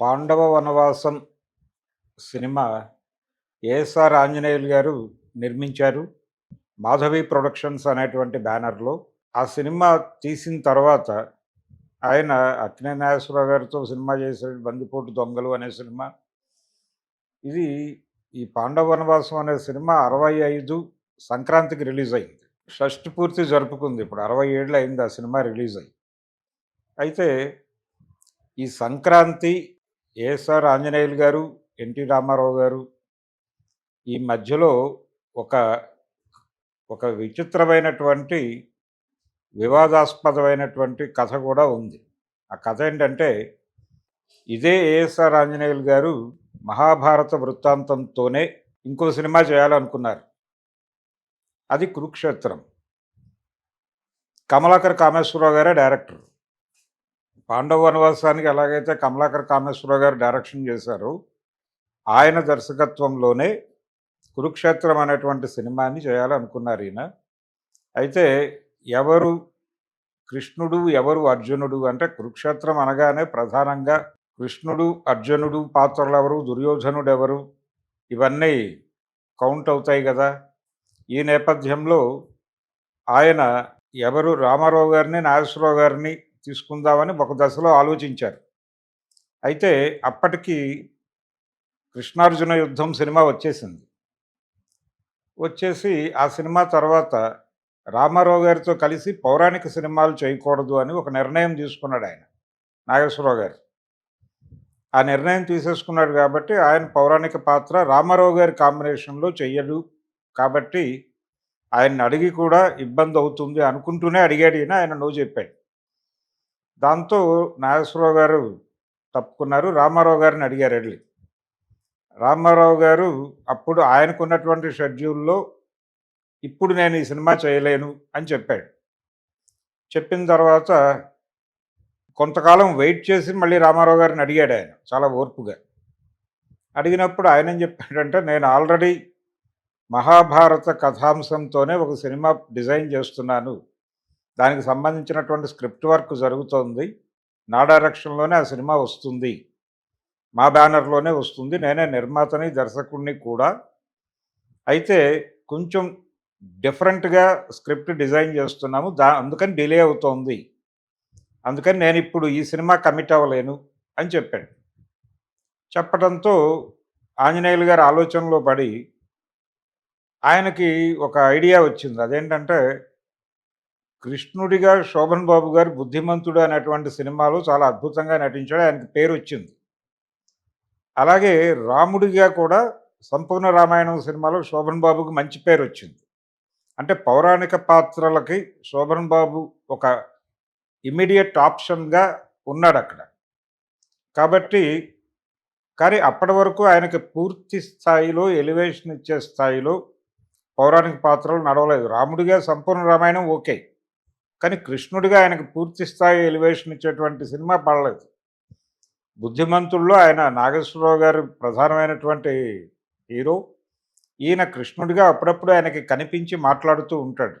పాండవ వనవాసం cinema ASR Anjaneyulu గారు నిర్మించారు. Madhavi productions అనేటువంటి బ్యానర్లో. ఆ సినిమా తీసిన తర్వాత ఆయన అక్కినే నాగేశ్వరరావు గారితో సినిమా చేశాడు. బందిపోటు దొంగలు అనే సినిమా. ఇది ఈ పాండవ వనవాసం అనే సినిమా అరవై ఐదు సంక్రాంతికి రిలీజ్ అయింది. షష్టి పూర్తి జరుపుకుంది. ఇప్పుడు అరవై ఏళ్ళు అయింది ఆ సినిమా రిలీజ్ అయ్యి. అయితే ఈ సంక్రాంతి ఏఎస్ఆర్ ఆంజనేయులు గారు ఎన్టీ రామారావు గారు ఈ మధ్యలో ఒక ఒక విచిత్రమైనటువంటి వివాదాస్పదమైనటువంటి కథ కూడా ఉంది. ఆ కథ ఏంటంటే ఇదే ఏఎస్ఆర్ ఆంజనేయులు గారు మహాభారత వృత్తాంతంతోనే ఇంకో సినిమా చేయాలనుకున్నారు. అది కురుక్షేత్రం. కమలాకర్ కామేశ్వరరావు గారే డైరెక్టర్. పాండవ వనవాసానికి ఎలాగైతే కమలాకర్ కామేశ్వరరావు గారు డైరెక్షన్ చేశారు ఆయన దర్శకత్వంలోనే కురుక్షేత్రం అనేటువంటి సినిమాని చేయాలనుకున్నారు ఈయన. అయితే ఎవరు కృష్ణుడు ఎవరు అర్జునుడు అంటే కురుక్షేత్రం అనగానే ప్రధానంగా కృష్ణుడు అర్జునుడు పాత్రలు ఎవరు దుర్యోధనుడు ఎవరు ఇవన్నీ కౌంట్ అవుతాయి కదా. ఈ నేపథ్యంలో ఆయన ఎవరు రామారావు గారిని నాగేశ్వరరావు గారిని తీసుకుందామని ఒక దశలో ఆలోచించారు. అయితే అప్పటికి కృష్ణార్జున యుద్ధం సినిమా వచ్చేసింది. వచ్చేసి ఆ సినిమా తర్వాత రామారావు గారితో కలిసి పౌరాణిక సినిమాలు చేయకూడదు అని ఒక నిర్ణయం తీసుకున్నాడు ఆయన నాగేశ్వరరావు గారు. ఆ నిర్ణయం తీసేసుకున్నాడు కాబట్టి ఆయన పౌరాణిక పాత్ర రామారావు గారి కాంబినేషన్లో చెయ్యడు కాబట్టి ఆయన్ని అడిగి కూడా ఇబ్బంది అవుతుంది అనుకుంటూనే అడిగాడు ఆయన నో చెప్పాడు. దాంతో నాగేశ్వరరావు గారు తప్పుకున్నారు. రామారావు గారిని అడిగారు వెళ్ళి రామారావు గారు అప్పుడు ఆయనకున్నటువంటి షెడ్యూల్లో ఇప్పుడు నేను ఈ సినిమా చేయలేను అని చెప్పాడు. చెప్పిన తర్వాత కొంతకాలం వెయిట్ చేసి మళ్ళీ రామారావు గారిని అడిగాడు ఆయన చాలా ఓర్పుగా. అడిగినప్పుడు ఆయన ఏం చెప్పాడంటే నేను ఆల్రెడీ మహాభారత కథాంశంతోనే ఒక సినిమా డిజైన్ చేస్తున్నాను. దానికి సంబంధించినటువంటి స్క్రిప్ట్ వర్క్ జరుగుతోంది. నా డైరెక్షన్లోనే ఆ సినిమా వస్తుంది. మా బ్యానర్లోనే వస్తుంది. నేనే నిర్మాతని దర్శకుడిని కూడా. అయితే కొంచెం డిఫరెంట్గా స్క్రిప్ట్ డిజైన్ చేస్తున్నాము. దా అందుకని డిలే అవుతోంది. అందుకని నేను ఇప్పుడు ఈ సినిమా కమిట్ అవ్వలేను అని చెప్పాడు. చెప్పడంతో ఆంజనేయులు గారి ఆలోచనలో పడి ఆయనకి ఒక ఐడియా వచ్చింది. అదేంటంటే కృష్ణుడిగా శోభన్ బాబు గారు బుద్ధిమంతుడు అనేటువంటి సినిమాలో చాలా అద్భుతంగా నటించాడు. ఆయనకి పేరు వచ్చింది. అలాగే రాముడిగా కూడా సంపూర్ణ రామాయణం సినిమాలో శోభన్ బాబుకి మంచి పేరు వచ్చింది. అంటే పౌరాణిక పాత్రలకి శోభన్ బాబు ఒక ఇమీడియట్ ఆప్షన్గా ఉన్నాడు అక్కడ. కాబట్టి కానీ అప్పటి వరకు ఆయనకి పూర్తి స్థాయిలో ఎలివేషన్ ఇచ్చే స్థాయిలో పౌరాణిక పాత్రలు నడవలేదు. రాముడిగా సంపూర్ణ రామాయణం ఓకే. కానీ కృష్ణుడిగా ఆయనకు పూర్తి స్థాయి ఎలివేషన్ ఇచ్చేటువంటి సినిమా పడలేదు. బుద్ధిమంతుల్లో ఆయన నాగేశ్వరరావు గారు ప్రధానమైనటువంటి హీరో. ఈయన కృష్ణుడిగా అప్పుడప్పుడు ఆయనకి కనిపించి మాట్లాడుతూ ఉంటాడు.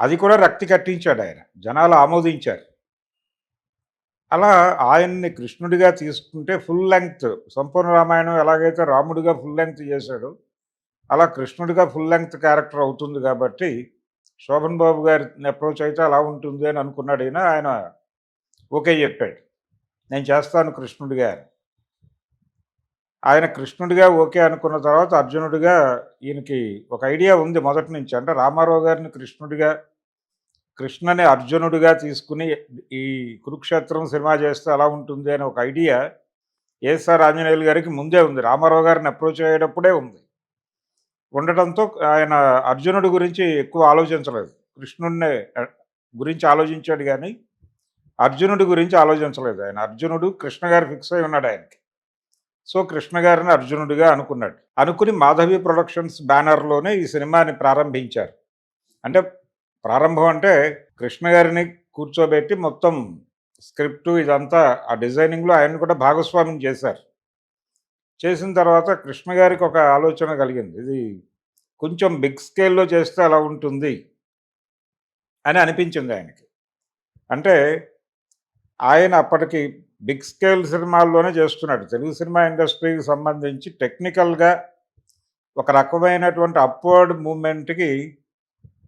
అది కూడా రక్తి కట్టించాడు ఆయన. జనాలు ఆమోదించారు. అలా ఆయన్ని కృష్ణుడిగా తీసుకుంటే ఫుల్ లెంగ్త్ సంపూర్ణ రామాయణం ఎలాగైతే రాముడిగా ఫుల్ లెంగ్త్ చేశాడో అలా కృష్ణుడిగా ఫుల్ లెంగ్త్ క్యారెక్టర్ అవుతుంది కాబట్టి శోభన్ బాబు గారిని అప్రోచ్ అయితే అలా ఉంటుంది అని అనుకున్నాడు అయినా ఆయన ఓకే చెప్పాడు. నేను చేస్తాను కృష్ణుడిగా ఆయన కృష్ణుడిగా ఓకే అనుకున్న తర్వాత అర్జునుడిగా ఈయనకి ఒక ఐడియా ఉంది మొదటి నుంచి. అంటే రామారావు గారిని కృష్ణుడిగా కృష్ణని అర్జునుడిగా తీసుకుని ఈ కురుక్షేత్రం సినిమా చేస్తే ఎలా ఉంటుంది అనే ఒక ఐడియా ఏఎస్ఆర్ ఆంజనేయులు గారికి ముందే ఉంది. రామారావు గారిని అప్రోచ్ అయ్యేటప్పుడే ఉంది. ఉండటంతో ఆయన అర్జునుడి గురించి ఎక్కువ ఆలోచించలేదు. కృష్ణుడిని గురించి ఆలోచించాడు కానీ అర్జునుడి గురించి ఆలోచించలేదు ఆయన. అర్జునుడు కృష్ణ గారు ఫిక్స్ అయి ఉన్నాడు ఆయనకి. సో కృష్ణ గారిని అర్జునుడిగా అనుకున్నాడు. అనుకుని మాధవి ప్రొడక్షన్స్ బ్యానర్లోనే ఈ సినిమాని ప్రారంభించారు. అంటే ప్రారంభం అంటే కృష్ణ గారిని కూర్చోబెట్టి మొత్తం స్క్రిప్ట్ ఇదంతా ఆ డిజైనింగ్లో ఆయన కూడా భాగస్వామ్యం చేశారు. చేసిన తర్వాత కృష్ణ గారికి ఒక ఆలోచన కలిగింది ఇది కొంచెం బిగ్ స్కేల్లో చేస్తే అలా ఉంటుంది అని అనిపించింది ఆయనకి అంటే ఆయన అప్పటికి బిగ్ స్కేల్ సినిమాల్లోనే చేస్తున్నాడు. తెలుగు సినిమా ఇండస్ట్రీకి సంబంధించి టెక్నికల్‌గా ఒక రకమైనటువంటి అప్‌వర్డ్ మూమెంట్కి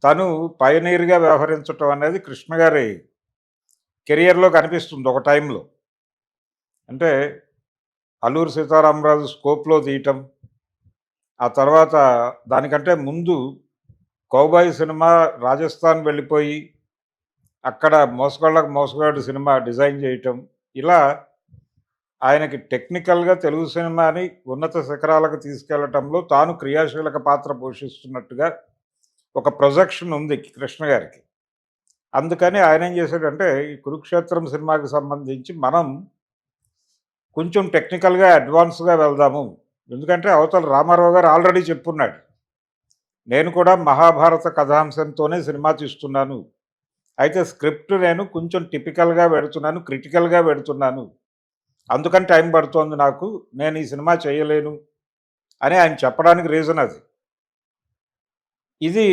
తను పయనీర్‌గా వ్యవహరించటం అనేది కృష్ణ గారి కెరియర్‌లో కనిపిస్తుంది ఒక టైంలో. అంటే 'అల్లూరి సీతారామరాజు' స్కోప్‌లో తీయటం. ఆ తర్వాత దానికంటే ముందు 'కౌబాయ్' సినిమా రాజస్థాన్ వెళ్ళిపోయి అక్కడ మోసగాళ్ళకు మోసగాడు' సినిమా డిజైన్ చేయటం. ఇలా ఆయనకి టెక్నికల్‌గా తెలుగు సినిమాని ఉన్నత శిఖరాలకు తీసుకెళ్ళటంలో తాను క్రియాశీలక పాత్ర పోషిస్తున్నట్టుగా ఒక ప్రొజెక్షన్ ఉంది కృష్ణ గారికి. అందుకని ఆయనేం చేశాడంటే ఈ 'కురుక్షేత్రం' సినిమాకి సంబంధించి మనం కొంచెం టెక్నికల్‌గా అడ్వాన్స్‌గా వెళ్దాము. ఎందుకంటే అవతల రామారావు గారు ఆల్రెడీ చెప్పున్నాడు. నేను కూడా మహాభారత కథాంశంతోనే సినిమా తీస్తున్నాను. అయితే స్క్రిప్ట్ నేను కొంచెం టిపికల్‌గా పెడుతున్నాను. క్రిటికల్‌గా పెడుతున్నాను. అందుకని టైం పడుతోంది నాకు. నేను ఈ సినిమా చేయలేను అని ఆయన చెప్పడానికి రీజన్ అది. ఇది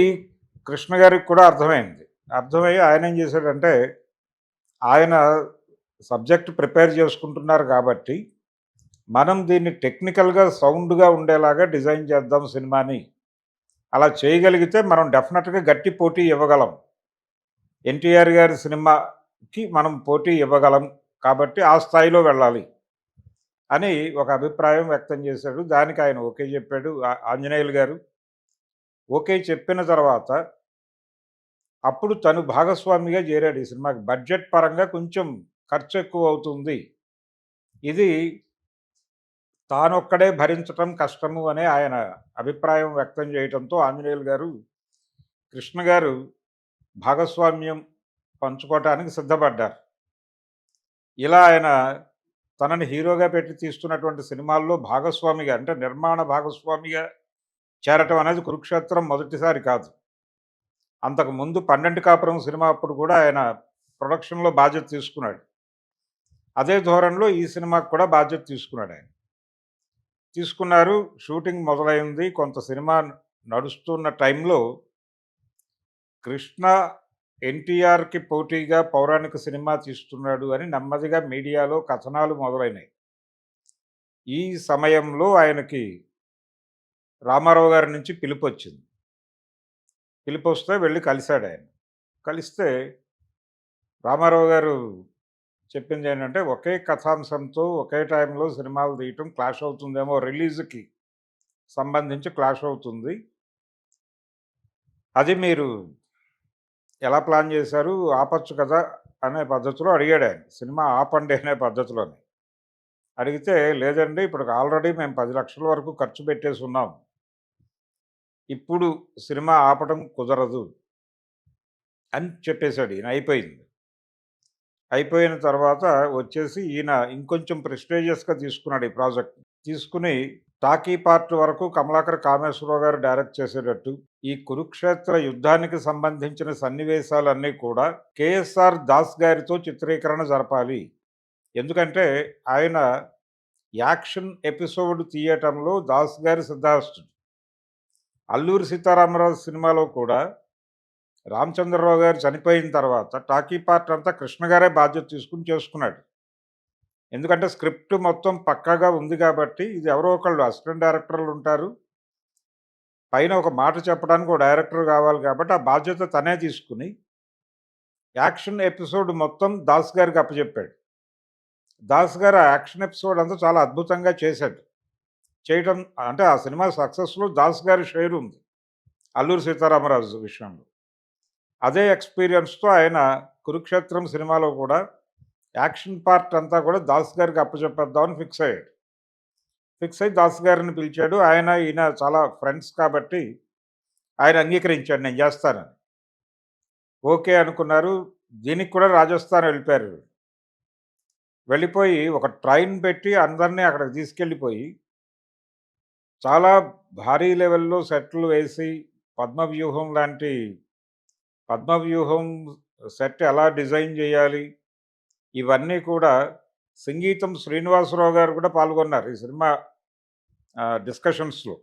కృష్ణ గారికి కూడా అర్థమైంది. అర్థమయ్యి ఆయనేం చేశాడంటే ఆయన సబ్జెక్ట్ ప్రిపేర్ చేసుకుంటున్నారు కాబట్టి మనం దీన్ని టెక్నికల్‌గా సౌండ్‌గా ఉండేలాగా డిజైన్ చేద్దాం సినిమాని. అలా చేయగలిగితే మనం డెఫినెట్గా గట్టి పోటీ ఇవ్వగలం. ఎన్టీఆర్ గారి సినిమాకి మనం పోటీ ఇవ్వగలం. కాబట్టి ఆ స్థాయిలో వెళ్ళాలి. అని ఒక అభిప్రాయం వ్యక్తం చేశాడు. దానికి ఆయన ఓకే చెప్పాడు. ఆంజనేయులు గారు. ఓకే చెప్పిన తర్వాత అప్పుడు తను భాగస్వామిగా చేరాడు ఈ సినిమాకి. బడ్జెట్ పరంగా కొంచెం ఖర్చు ఎక్కువ అవుతుంది. ఇది తానొక్కడే భరించటం కష్టము అనే ఆయన అభిప్రాయం వ్యక్తం చేయటంతో ఆంజనేయులు గారు, కృష్ణ గారు భాగస్వామ్యం పంచుకోవటానికి సిద్ధపడ్డారు. ఇలా ఆయన తనని హీరోగా పెట్టి తీస్తున్నటువంటి సినిమాల్లో భాగస్వామిగా అంటే నిర్మాణ భాగస్వామిగా చేరటం అనేది 'కురుక్షేత్రం' మొదటిసారి కాదు. అంతకు ముందు 'పన్నెండు కాపురం' సినిమా అప్పుడు కూడా ఆయన ప్రొడక్షన్‌లో బాధ్యత తీసుకున్నాడు. అదే ధోరణిలో ఈ సినిమాకి కూడా బాధ్యత తీసుకున్నాడు ఆయన. తీసుకున్నారు. షూటింగ్ మొదలైంది. కొంత సినిమా నడుస్తున్న టైంలో కృష్ణ ఎన్టీఆర్‌కి పోటీగా పౌరాణిక సినిమా తీస్తున్నాడు అని నెమ్మదిగా మీడియాలో కథనాలు మొదలైనాయి. ఈ సమయంలో ఆయనకి రామారావు గారి నుంచి పిలుపొచ్చింది. వెళ్ళి కలిశాడు ఆయన కలిస్తే రామారావు గారు చెప్పింది ఏంటంటే ఒకే కథాంశంతో ఒకే టైంలో సినిమాలు తీయటం క్లాష్ అవుతుందేమో రిలీజ్‌కి సంబంధించి క్లాష్ అవుతుంది. అది మీరు ఎలా ప్లాన్ చేశారు? ఆపచ్చు కదా! అనే పద్ధతిలో అడిగాడాయన. సినిమా ఆపండి అనే పద్ధతిలోనే. అడిగితే లేదండి ఇప్పటికి ఆల్రెడీ మేము పది లక్షల వరకు ఖర్చు పెట్టేసి ఉన్నాం ఇప్పుడు సినిమా ఆపటం కుదరదు. అని చెప్పేసాడు ఈయన. అయిపోయింది. అయిపోయిన తర్వాత వచ్చేసి ఈయన ఇంకొంచెం ప్రెస్టేజియస్గా తీసుకున్నాడు ఈ ప్రాజెక్ట్. తీసుకుని టాకీ పార్ట్ వరకు కమలాకర్ కామేశ్వరరావు గారు డైరెక్ట్ చేసేటట్టు, ఈ కురుక్షేత్ర యుద్ధానికి సంబంధించిన సన్నివేశాలన్నీ కూడా కేఎస్ఆర్ దాస్ గారితో చిత్రీకరణ జరపాలి. ఎందుకంటే ఆయన యాక్షన్ ఎపిసోడ్ తీయటంలో దాస్ గారి సిద్ధాస్తుడు. 'అల్లూరి సీతారామరాజు' సినిమాలో కూడా రామచంద్రరావు గారు చనిపోయిన తర్వాత టాకీ పార్ట్ అంతా కృష్ణ గారే బాధ్యత తీసుకొని చేసుకున్నాడు. ఎందుకంటే స్క్రిప్ట్ మొత్తం పక్కాగా ఉంది కాబట్టి ఇది ఎవరో ఒకళ్ళు అసిస్టెంట్ డైరెక్టర్లు ఉంటారు. పైన ఒక మాట చెప్పడానికి ఒక డైరెక్టర్ కావాలి కాబట్టి ఆ బాధ్యత తనే తీసుకుని యాక్షన్ ఎపిసోడ్ మొత్తం దాస్ గారికి అప్పచెప్పాడు. దాస్ గారు ఆ యాక్షన్ ఎపిసోడ్ అంతా చాలా అద్భుతంగా చేశాడు. చేయటం అంటే ఆ సినిమా సక్సెస్‌లో దాస్ గారి షేర్ ఉంది. 'అల్లూరి సీతారామరాజు' విషయంలో. అదే ఎక్స్‌పీరియన్స్‌తో ఆయన 'కురుక్షేత్రం' సినిమాలో కూడా యాక్షన్ పార్ట్ అంతా కూడా దాస్ గారికి అప్పచెప్పేద్దామని ఫిక్స్ అయ్యాడు. ఫిక్స్ అయ్యి దాస్ గారిని పిలిచాడు. ఆయన ఈయన చాలా ఫ్రెండ్స్ కాబట్టి ఆయన అంగీకరించాడు నేను చేస్తానని. ఓకే అనుకున్నారు. దీనికి కూడా రాజస్థాన్ వెళ్ళిపోయారు. వెళ్ళిపోయి ఒక ట్రైన్ పెట్టి అందరిని అక్కడికి తీసుకెళ్ళిపోయి చాలా భారీ లెవెల్‌లో సెట్‌లు వేసి పద్మవ్యూహం లాంటి పద్మవ్యూహం సెట్ ఎలా డిజైన్ చేయాలి? ఇవన్నీ కూడా సంగీతం శ్రీనివాసరావు గారు కూడా పాల్గొన్నారు ఈ సినిమా డిస్కషన్స్‌లో.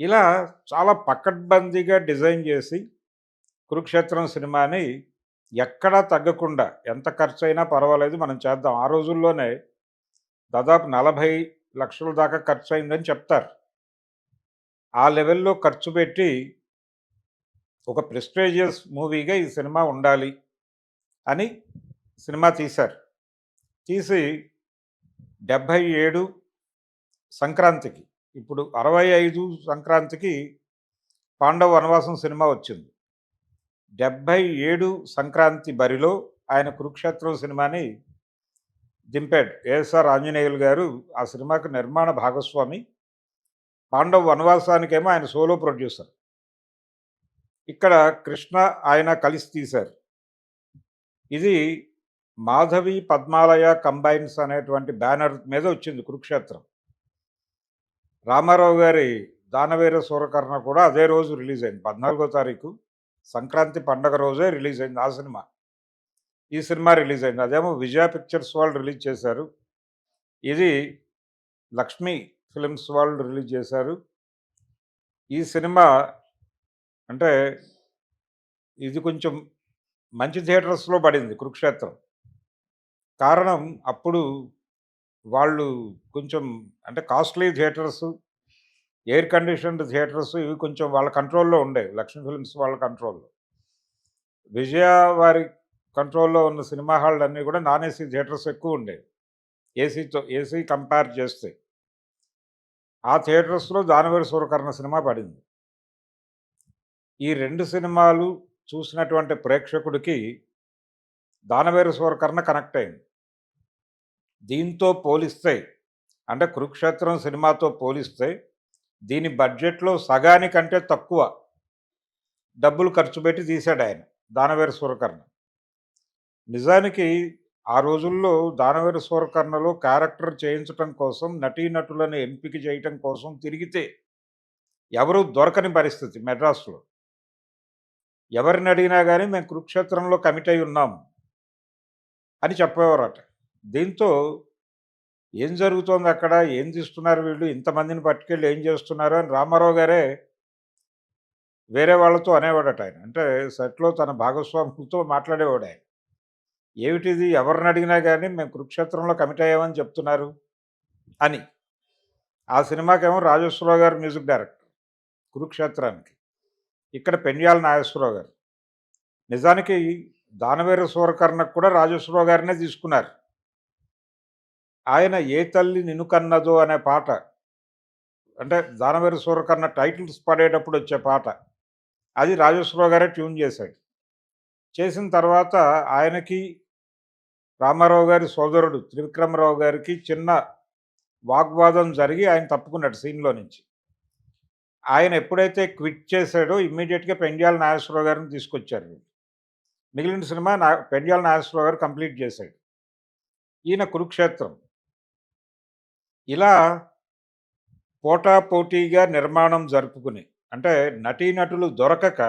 ఇలా చాలా పకడ్బందీగా డిజైన్ చేసి 'కురుక్షేత్రం' సినిమాని ఎక్కడా తగ్గకుండా ఎంత ఖర్చయినా పర్వాలేదు మనం చేద్దాం. ఆ రోజుల్లోనే దాదాపు నలభై లక్షల దాకా ఖర్చయిందని చెప్తారు. ఆ లెవెల్‌లో ఖర్చు పెట్టి ఒక ప్రెస్టేజియస్ మూవీగా ఈ సినిమా ఉండాలి అని సినిమా తీశారు. తీసి 77 సంక్రాంతికి ఇప్పుడు 65 సంక్రాంతికి 'పాండవ వనవాసం' సినిమా వచ్చింది. 77 సంక్రాంతి బరిలో ఆయన 'కురుక్షేత్రం' సినిమాని దింపాడు. ఏఎస్ఆర్ ఆంజనేయులు గారు ఆ సినిమాకి నిర్మాణ భాగస్వామి. 'పాండవ వనవాసానికేమో ఆయన సోలో ప్రొడ్యూసర్. ఇక్కడ కృష్ణ, ఆయన కలిసి తీశారు. ఇది మాధవి, పద్మాలయ కంబైన్స్ అనేటువంటి బ్యానర్ మీద వచ్చింది 'కురుక్షేత్రం'. రామారావు గారి 'దానవీర సూరకర్ణ' కూడా అదే రోజు రిలీజ్ అయింది. 14 తారీఖు సంక్రాంతి పండగ రోజే రిలీజ్ అయింది ఆ సినిమా. ఈ సినిమా రిలీజ్ అయింది. అదేమో విజయ పిక్చర్స్ వాళ్ళు రిలీజ్ చేశారు. ఇది లక్ష్మీ ఫిల్మ్స్ వాళ్ళు రిలీజ్ చేశారు. ఈ సినిమా అంటే ఇది కొంచెం మంచి థియేటర్స్‌లో పడింది 'కురుక్షేత్రం'. కారణం అప్పుడు వాళ్ళు కొంచెం అంటే costly theatres, air conditioned theatres ఇవి కొంచెం వాళ్ళ కంట్రోల్‌లో ఉండే లక్ష్మీ ఫిల్మ్స్ వాళ్ళ కంట్రోల్‌లో. విజయ వారి కంట్రోల్‌లో ఉన్న సినిమా హాళ్ళన్నీ కూడా నాన్ ఏసీ థియేటర్స్ ఎక్కువ ఉండేవి ఏసీతో ఏసీ కంపేర్ చేస్తే. ఆ థియేటర్స్‌లో 'దానవీర సూరకర్ణ' సినిమా పడింది. ఈ రెండు సినిమాలు చూసినటువంటి ప్రేక్షకుడికి దానవేరు సూరకర్ణ' కనెక్ట్ అయింది. దీంతో పోలిస్తే అంటే 'కురుక్షేత్రం' సినిమాతో పోలిస్తే దీని బడ్జెట్‌లో సగానికంటే తక్కువ డబ్బులు ఖర్చు పెట్టి తీసాడాయని దానవేరు సూరకర్ణ'. నిజానికి ఆ రోజుల్లో దానవేరు సూరకర్ణ'లో క్యారెక్టర్ చేయించటం కోసం నటీనటులను ఎంపిక చేయటం కోసం తిరిగితే ఎవరు దొరకని పరిస్థితి మెడ్రాస్‌లో. ఎవరిని అడిగినా కానీ మేము 'కురుక్షేత్రంలో' కమిట్ అయి ఉన్నాం. అని చెప్పేవారట. దీంతో ఏం జరుగుతోంది అక్కడ ఏం తీస్తున్నారు వీళ్ళు? ఇంతమందిని పట్టుకెళ్ళి ఏం చేస్తున్నారు? అని రామారావు గారే వేరే వాళ్ళతో అనేవాడట ఆయన. అంటే సెట్‌లో తన భాగస్వాములతో మాట్లాడేవాడాయన. ఏమిటిది? ఎవరిని అడిగినా కానీ మేము 'కురుక్షేత్రంలో' కమిట్ అయ్యామని చెప్తున్నారు అని. ఆ సినిమాకేమో రాజేశ్వరరావు గారు మ్యూజిక్ డైరెక్టర్ 'కురుక్షేత్రానికి'. ఇక్కడ పెన్యాల నాగేశ్వరరావు గారు. నిజానికి 'దానవీర సూరకర్ణ'కు కూడా రాజేశ్వరరావు గారినే తీసుకున్నారు. ఆయన 'ఏ తల్లి నిన్ను కన్నదో' అనే పాట అంటే 'దానవీర సూరకర్ణ' టైటిల్స్ పడేటప్పుడు వచ్చే పాట. అది రాజేశ్వరరావు గారే ట్యూన్ చేశాడు. చేసిన తర్వాత ఆయనకి రామారావు గారి సోదరుడు త్రివిక్రమరావు గారికి చిన్న వాగ్వాదం జరిగి ఆయన తప్పుకున్నాడు సీన్‌లో నుంచి. ఆయన ఎప్పుడైతే క్విట్ చేశాడో ఇమ్మీడియట్గా పెండ్యాల నాగేశ్వరరావు గారిని తీసుకొచ్చారు మిగిలిన సినిమా నా పెండ్యాల నాగేశ్వరరావు గారు కంప్లీట్ చేశాడు. ఈయన 'కురుక్షేత్రం'. ఇలా పోటాపోటీగా నిర్మాణం జరుపుకుని అంటే నటీనటులు దొరకక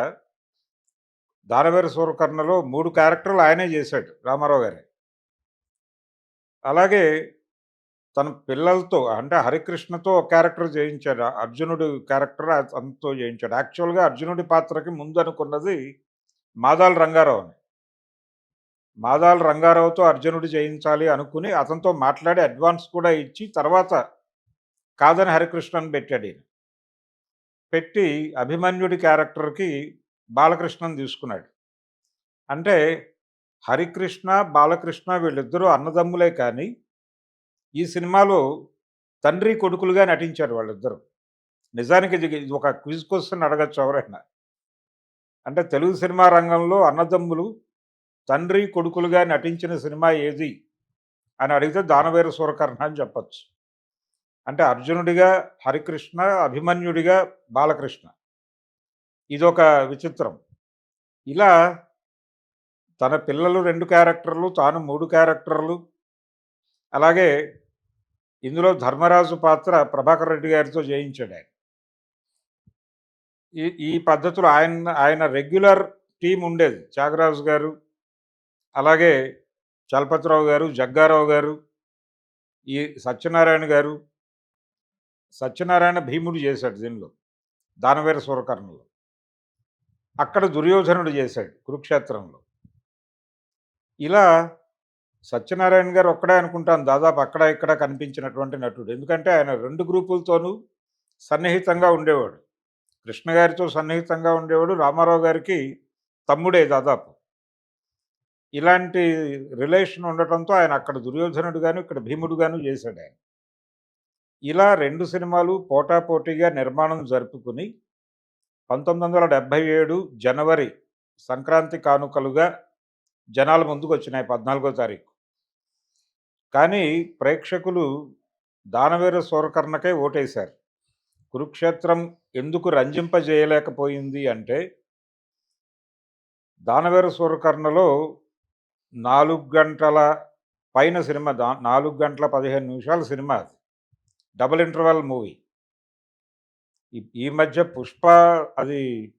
'దానవీర సూరకర్ణ'లో మూడు క్యారెక్టర్‌లు ఆయనే చేశాడు రామారావు గారే. అలాగే తన పిల్లలతో అంటే హరికృష్ణతో ఒక క్యారెక్టర్ చేయించాడు. అర్జునుడి క్యారెక్టర్ అతనితో చేయించాడు. యాక్చువల్‌గా అర్జునుడి పాత్రకి ముందు అనుకున్నది మాదాల రంగారావుని. మాదాల రంగారావుతో అర్జునుడు చేయించాలి అనుకుని అతనితో మాట్లాడి అడ్వాన్స్ కూడా ఇచ్చి తర్వాత కాదని హరికృష్ణని పెట్టాడీయన. పెట్టి అభిమన్యుడి క్యారెక్టర్‌కి బాలకృష్ణని తీసుకున్నాడు. అంటే హరికృష్ణ, బాలకృష్ణ వీళ్ళిద్దరూ అన్నదమ్ములే కానీ ఈ సినిమాలో తండ్రి, కొడుకులుగా నటించారు వాళ్ళిద్దరూ. నిజానికి ఒక క్విజ్ క్వశ్చన్ అడగచ్చు ఎవరైనా. అంటే తెలుగు సినిమా రంగంలో అన్నదమ్ములు తండ్రి, కొడుకులుగా నటించిన సినిమా ఏది? అని అడిగితే 'దానవీర సూరకర్ణ' అని చెప్పచ్చు అంటే అర్జునుడిగా హరికృష్ణ, అభిమన్యుడిగా బాలకృష్ణ. ఇదొక విచిత్రం. ఇలా తన పిల్లలు రెండు క్యారెక్టర్‌లు, తాను మూడు క్యారెక్టర్‌లు. అలాగే ఇందులో ధర్మరాజు పాత్ర ప్రభాకర్ రెడ్డి గారితో చేయించాడాయన. ఈ ఈ పద్ధతిలో ఆయన ఆయన రెగ్యులర్ టీం ఉండేది. త్యాగరాజు గారు, అలాగే చలపతిరావు గారు, జగ్గారావు గారు, ఈ సత్యనారాయణ గారు. సత్యనారాయణ భీముడు చేశాడు దీనిలో. 'దానవీర సురకర్ణలో అక్కడ దుర్యోధనుడు చేశాడు 'కురుక్షేత్రంలో'. ఇలా సత్యనారాయణ గారు ఒక్కడే అనుకుంటాను దాదాపు అక్కడ ఇక్కడ కనిపించినటువంటి నటుడు. ఎందుకంటే ఆయన రెండు గ్రూపులతోనూ సన్నిహితంగా ఉండేవాడు. కృష్ణ గారితో సన్నిహితంగా ఉండేవాడు రామారావు గారికి తమ్ముడే దాదాపు. ఇలాంటి రిలేషన్ ఉండటంతో ఆయన అక్కడ దుర్యోధనుడు గాను ఇక్కడ భీముడు గాను చేశాడు ఆయన. ఇలా రెండు సినిమాలు పోటాపోటీగా నిర్మాణం జరుపుకుని పంతొమ్మిది వందల డెబ్భై ఏడు జనవరి సంక్రాంతి కానుకలుగా జనాల ముందుకు వచ్చినాయి పద్నాలుగో తారీఖు. కానీ ప్రేక్షకులు దానవీర సూరకర్ణకే ఓటేశారు. కురుక్షేత్రం ఎందుకు రంజింపజేయలేకపోయింది అంటే దానవీర సూరకర్ణలో నాలుగు గంటల పైన సినిమా దా నాలుగు గంటల పదిహేను నిమిషాల సినిమా అది. Double interval movie. ఈ- మధ్య పుష్ప అది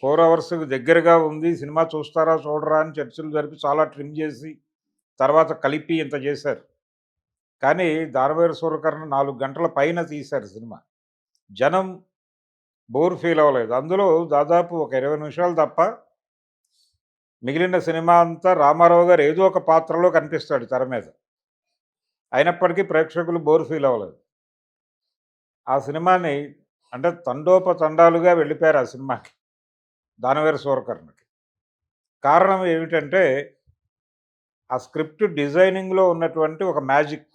ఫోర్ అవర్స్ దగ్గరగా ఉంది సినిమా చూస్తారా చూడరా అని చర్చలు జరిపి చాలా ట్రిమ్ చేసి తర్వాత కలిపి ఇంత చేశారు. కానీ దానవేరు సూర్యకర్ణ నాలుగు గంటల పైన తీశారు సినిమా. జనం బోర్ ఫీల్ అవ్వలేదు. అందులో దాదాపు ఒక ఇరవై నిమిషాలు తప్ప మిగిలిన సినిమా అంతా రామారావు గారు ఏదో ఒక పాత్రలో కనిపిస్తాడు తెర మీద. అయినప్పటికీ ప్రేక్షకులు బోర్ ఫీల్ అవ్వలేదు. ఆ సినిమాని అంటే తండోపతండాలుగా వెళ్ళిపోయారు ఆ సినిమాకి దానవేరు సూరకర్ణకి. కారణం ఏమిటంటే ఆ స్క్రిప్ట్ డిజైనింగ్లో ఉన్నటువంటి ఒక మ్యాజిక్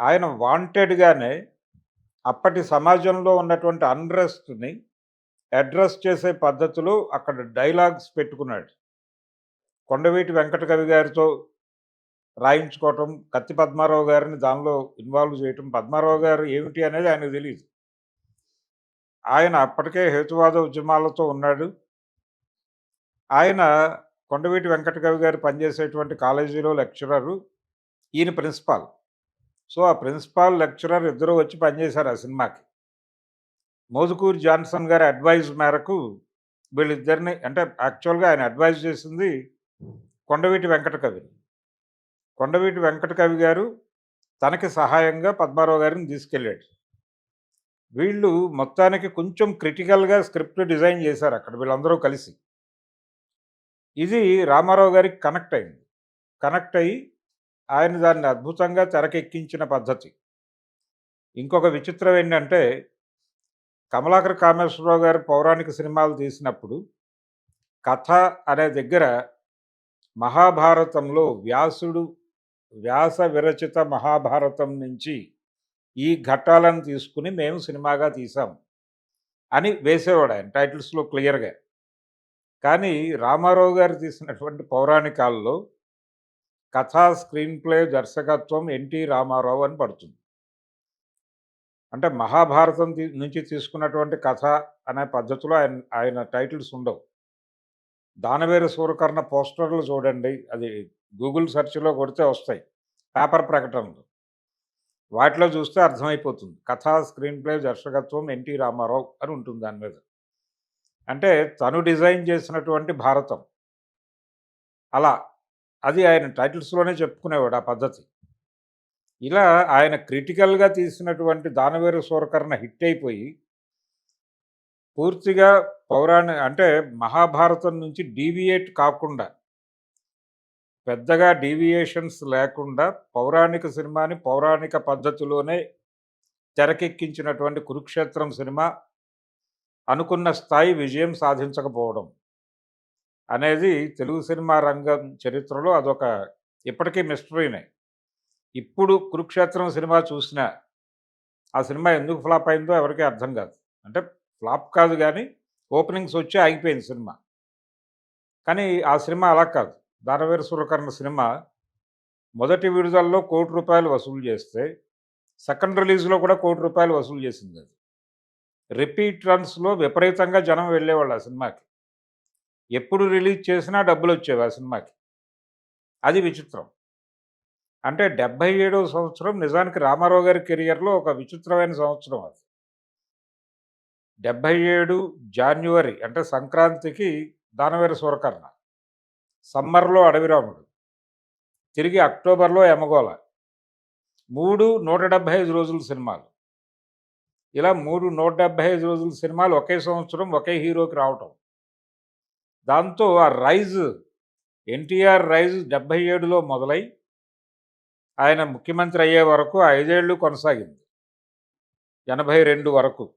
ఆయన వాంటెడ్గానే అప్పటి సమాజంలో ఉన్నటువంటి అన్రెస్ట్ని అడ్రస్ చేసే పద్ధతిలో అక్కడ డైలాగ్స్ పెట్టుకున్నాడు. కొండవీటి వెంకటకవి గారితో రాయించుకోవటం కత్తి పద్మారావు గారిని దానిలో ఇన్వాల్వ్ చేయటం పద్మారావు గారు ఏమిటి అనేది ఆయనకు తెలియదు ఆయన అప్పటికే హేతువాద ఉద్యమాలతో ఉన్నాడు. ఆయన కొండవీటి వెంకటకవి గారు పనిచేసేటువంటి కాలేజీలో లెక్చరరు ఈయన ప్రిన్సిపాల్ సో ఆ ప్రిన్సిపాల్ లెక్చరర్ ఇద్దరు వచ్చి పనిచేశారు ఆ సినిమాకి. మోదుకూరి జాన్సన్ గారి అడ్వైజ్ మేరకు వీళ్ళిద్దరిని అంటే యాక్చువల్గా ఆయన అడ్వైజ్ చేసింది కొండవీటి వెంకట కవిని కొండవీటి వెంకట కవి గారు తనకి సహాయంగా పద్మారావు గారిని తీసుకెళ్ళాడు. వీళ్ళు మొత్తానికి కొంచెం క్రిటికల్గా స్క్రిప్ట్ డిజైన్ చేశారు అక్కడ వీళ్ళందరూ కలిసి. ఇది రామారావు గారికి కనెక్ట్ అయింది. కనెక్ట్ అయ్యి ఆయన దాన్ని అద్భుతంగా తెరకెక్కించిన పద్ధతి. ఇంకొక విచిత్రం ఏంటంటే కమలాకర్ కామేశ్వరరావు గారు పౌరాణిక సినిమాలు తీసినప్పుడు కథ అనే దగ్గర మహాభారతంలో వ్యాసుడు వ్యాస విరచిత మహాభారతం నుంచి ఈ ఘట్టాలను తీసుకుని మేము సినిమాగా తీసాం అని వేసేవాడు ఆయన టైటిల్స్లో క్లియర్గా. కానీ రామారావు గారు తీసినటువంటి పౌరాణికాల్లో కథా స్క్రీన్ ప్లే దర్శకత్వం ఎన్టీ రామారావు అని పడుతుంది. అంటే మహాభారతం నుంచి తీసుకున్నటువంటి కథ అనే పద్ధతిలో ఆయన ఆయన టైటిల్స్ ఉండవు. దానవేరు సూరకర్ణ పోస్టర్లు చూడండి. అది గూగుల్ సెర్చ్లో కొడితే వస్తాయి. పేపర్ ప్రకటనలు. వాటిలో చూస్తే అర్థమైపోతుంది. కథా స్క్రీన్ ప్లే దర్శకత్వం ఎన్టీ రామారావు అని ఉంటుంది దాని మీద. అంటే తను డిజైన్ చేసినటువంటి భారతం. అలా అది ఆయన టైటిల్స్లోనే చెప్పుకునేవాడు ఆ పద్ధతి. ఇలా ఆయన క్రిటికల్గా తీసినటువంటి దానవేరు సూరకర్ణ హిట్ అయిపోయి పూర్తిగా పౌరాణి అంటే మహాభారతం నుంచి డీవియేట్ కాకుండా పెద్దగా డీవియేషన్స్ లేకుండా పౌరాణిక సినిమాని పౌరాణిక పద్ధతిలోనే తెరకెక్కించినటువంటి కురుక్షేత్రం సినిమా అనుకున్న స్థాయి విజయం సాధించకపోవడం. అనేది తెలుగు సినిమా రంగం చరిత్రలో అదొక ఇప్పటికీ మిస్టరీనే ఇప్పుడు కురుక్షేత్రం సినిమా చూసినా ఆ సినిమా ఎందుకు ఫ్లాప్ అయిందో ఎవరికీ అర్థం కాదు. అంటే ఫ్లాప్ కాదు కానీ ఓపెనింగ్స్ వచ్చి ఆగిపోయింది సినిమా. కానీ ఆ సినిమా అలా కాదు. దానవీర సూరకర్ణ సినిమా మొదటి విడుదలలో కోటి రూపాయలు వసూలు చేస్తే సెకండ్ రిలీజ్లో కూడా కోటి రూపాయలు వసూలు చేసింది అది. రిపీట్ రన్స్లో విపరీతంగా జనం వెళ్ళేవాళ్ళు ఆ సినిమాకి. ఎప్పుడు రిలీజ్ చేసినా డబ్బులు వచ్చేవి ఆ సినిమాకి. అది విచిత్రం. అంటే డెబ్భై ఏడవ సంవత్సరం నిజానికి రామారావు గారి కెరియర్లో ఒక విచిత్రమైన సంవత్సరం అది. డెబ్భై ఏడు జాన్యువరి అంటే సంక్రాంతికి దానవీర సూరకర్ణ. సమ్మర్లో అడవిరాముడు తిరిగి అక్టోబర్లో ఎమగోళ మూడు నూట డెబ్భై ఐదు రోజుల సినిమాలు. ఇలా మూడు నూట డెబ్భై ఐదు రోజుల సినిమాలు ఒకే సంవత్సరం ఒకే హీరోకి రావటం. దాంతో ఆ రైజ్ ఎన్టీఆర్ రైజ్ డెబ్బై ఏడులో మొదలై ఆయన ముఖ్యమంత్రి అయ్యే వరకు ఐదేళ్ళు కొనసాగింది. ఎనభై రెండు వరకు.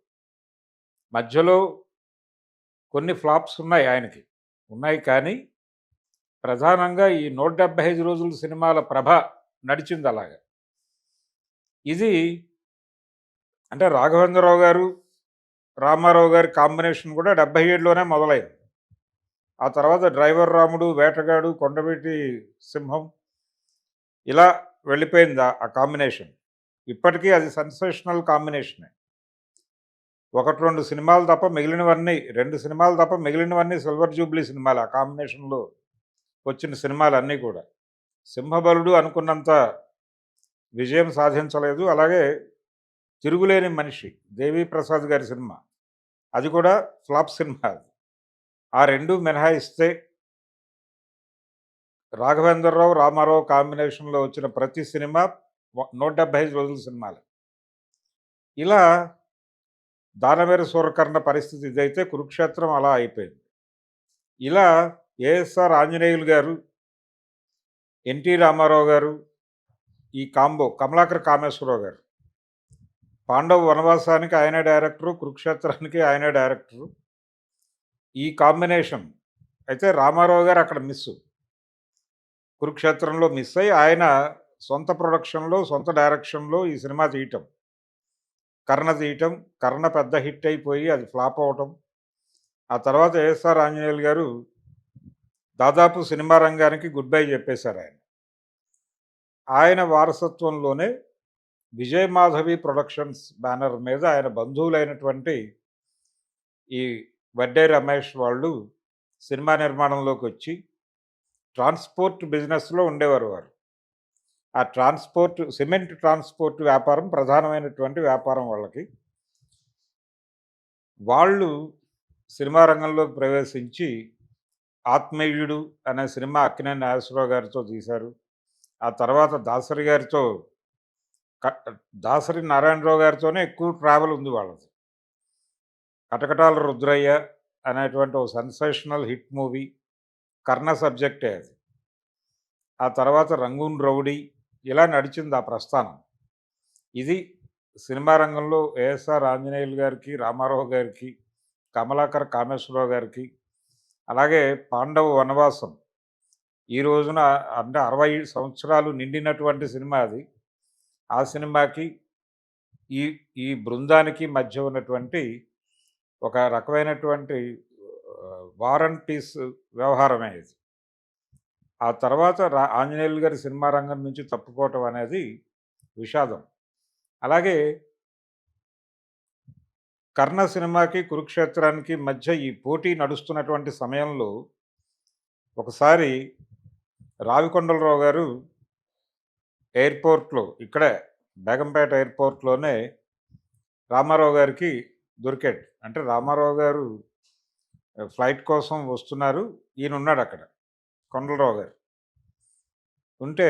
మధ్యలో కొన్ని ఫ్లాప్స్ ఉన్నాయి ఆయనకి. ఉన్నాయి కానీ ప్రధానంగా ఈ నూట డెబ్బై ఐదు రోజుల సినిమాల ప్రభ నడిచింది అలాగా. ఇది అంటే రాఘవేంద్రరావు గారు రామారావు గారి కాంబినేషన్ కూడా డెబ్బై ఏడులోనే మొదలైంది. ఆ తర్వాత డ్రైవర్ రాముడు వేటగాడు కొండవీటి సింహం ఇలా వెళ్ళిపోయింది ఆ- కాంబినేషన్. ఇప్పటికీ అది సెన్సేషనల్ కాంబినేషనే. ఒకటి రెండు సినిమాలు తప్ప మిగిలినవన్నీ రెండు సినిమాలు తప్ప మిగిలినవన్నీ సిల్వర్ జూబ్లీ సినిమాలు ఆ కాంబినేషన్లో వచ్చిన సినిమాలు అన్నీ కూడా. సింహబలుడు అనుకున్నంత విజయం సాధించలేదు. అలాగే తిరుగులేని మనిషి దేవి ప్రసాద్ గారి సినిమా. అది కూడా ఫ్లాప్ సినిమా అది. ఆ రెండు మినహాయిస్తే రాఘవేంద్రరావు రామారావు కాంబినేషన్లో వచ్చిన ప్రతి సినిమా నూట డెబ్బై ఐదు రోజుల సినిమాలు. ఇలా దానవేర సూరకర్ణ పరిస్థితి ఇదైతే కురుక్షేత్రం అలా అయిపోయింది. ఇలా ఏఎస్ఆర్ ఆంజనేయులు గారు ఎన్టీ రామారావు గారు ఈ కాంబో కమలాకర్ కామేశ్వరరావు గారు పాండవ వనవాసానికి ఆయనే డైరెక్టరు కురుక్షేత్రానికి ఆయనే డైరెక్టరు ఈ కాంబినేషన్ అయితే రామారావు గారు అక్కడ మిస్ కురుక్షేత్రంలో మిస్ అయ్యి ఆయన సొంత ప్రొడక్షన్లో సొంత డైరెక్షన్లో ఈ సినిమా తీయటం. కర్ణ తీయటం కర్ణ పెద్ద హిట్ అయిపోయి అది ఫ్లాప్ అవటం. ఆ తర్వాత ఏఎస్ఆర్ ఆంజనేయులు గారు దాదాపు సినిమా రంగానికి గుడ్ బై చెప్పేశారు ఆయన. ఆయన వారసత్వంలోనే విజయ్ మాధవి ప్రొడక్షన్స్ బ్యానర్ మీద ఆయన బంధువులైనటువంటి ఈ వడ్డే రమేష్ వాళ్ళు సినిమా నిర్మాణంలోకి వచ్చి ట్రాన్స్పోర్ట్ బిజినెస్లో ఉండేవారు వారు. ఆ ట్రాన్స్పోర్ట్ సిమెంట్ ట్రాన్స్పోర్ట్ వ్యాపారం ప్రధానమైనటువంటి వ్యాపారం వాళ్ళకి. వాళ్ళు సినిమా రంగంలోకి ప్రవేశించి ఆత్మీయుడు అనే సినిమా అక్కినేని నాగేశ్వరరావు గారితో తీశారు. ఆ తర్వాత దాసరి గారితో దాసరి నారాయణరావు గారితోనే ఎక్కువ ట్రావెల్ ఉంది వాళ్ళది. కటకటాల రుద్రయ్య అనేటువంటి ఓ సెన్సేషనల్ హిట్ మూవీ కర్ణ సబ్జెక్టే అది. ఆ తర్వాత రంగూన్ రౌడీ ఇలా నడిచింది ఆ ప్రస్థానం. ఇది సినిమా రంగంలో ఏఎస్ఆర్ ఆంజనేయులు గారికి రామారావు గారికి కమలాకర్ కామేశ్వరరావు గారికి అలాగే పాండవ వనవాసం ఈ రోజున అంటే అరవై సంవత్సరాలు నిండినటువంటి సినిమా అది. ఆ సినిమాకి ఈ ఈ బృందానికి మధ్య ఉన్నటువంటి ఒక రకమైనటువంటి వార్ అండ్ పీస్ వ్యవహారమే ఇది. ఆ తర్వాత రా ఆంజనేయులు గారి సినిమా రంగం నుంచి తప్పుకోవటం అనేది విషాదం. అలాగే కర్ణ సినిమాకి కురుక్షేత్రానికి మధ్య ఈ పోటీ నడుస్తున్నటువంటి సమయంలో ఒకసారి రావికొండలరావు గారు ఎయిర్పోర్ట్లో ఇక్కడే బేగంపేట ఎయిర్పోర్ట్లోనే రామారావు గారికి దొరికాడు. అంటే రామారావు గారు ఫ్లైట్ కోసం వస్తున్నారు. ఈయన ఉన్నాడు అక్కడ కొండలరావు గారు. ఉంటే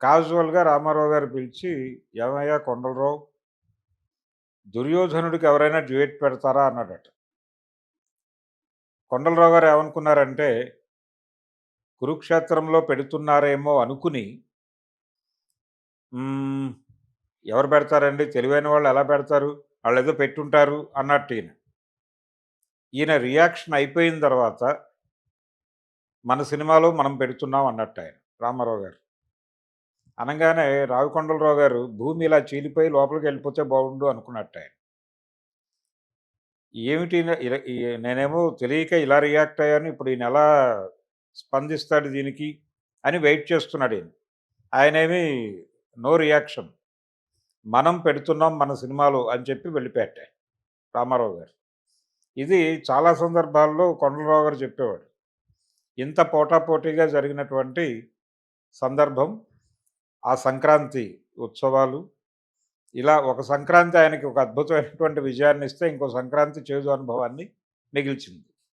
కాజువల్గా రామారావు గారు పిలిచి ఏమయ్యా కొండలరావు దుర్యోధనుడికి ఎవరైనా డ్యూయేట్ పెడతారా? అన్నాడట. కొండలరావు గారు ఏమనుకున్నారంటే కురుక్షేత్రంలో పెడుతున్నారేమో అనుకుని ఎవరు పెడతారండి? తెలివైన వాళ్ళు ఎలా పెడతారు? వాళ్ళు ఏదో పెట్టుంటారు అన్నట్టు ఈయన. ఈయన రియాక్షన్ అయిపోయిన తర్వాత మన సినిమాలో మనం పెడుతున్నాం అన్నట్టు ఆయన రామారావు గారు. అనగానే రావికొండలరావు గారు భూమి ఇలా చీలిపోయి లోపలికి వెళ్ళిపోతే బాగుండు అనుకున్నట్టు ఆయన. ఏమిటి ఇలా- నేనేమో తెలియక ఇలా రియాక్ట్ అయ్యాను ఇప్పుడు ఈయన ఎలా స్పందిస్తాడు దీనికి అని వెయిట్ చేస్తున్నాడు ఈయన. ఆయనేమి నో రియాక్షన్. మనం పెడుతున్నాం మన సినిమాలు అని చెప్పి వెళ్ళిపెట్టాయి రామారావు గారు. ఇది చాలా సందర్భాల్లో కొండలరావు గారు చెప్పేవాడు. ఇంత పోటాపోటీగా జరిగినటువంటి సందర్భం ఆ సంక్రాంతి ఉత్సవాలు ఇలా ఒక సంక్రాంతి ఆయనకి ఒక అద్భుతమైనటువంటి విజయాన్ని ఇస్తే ఇంకో సంక్రాంతి చేదు అనుభవాన్ని మిగిల్చింది.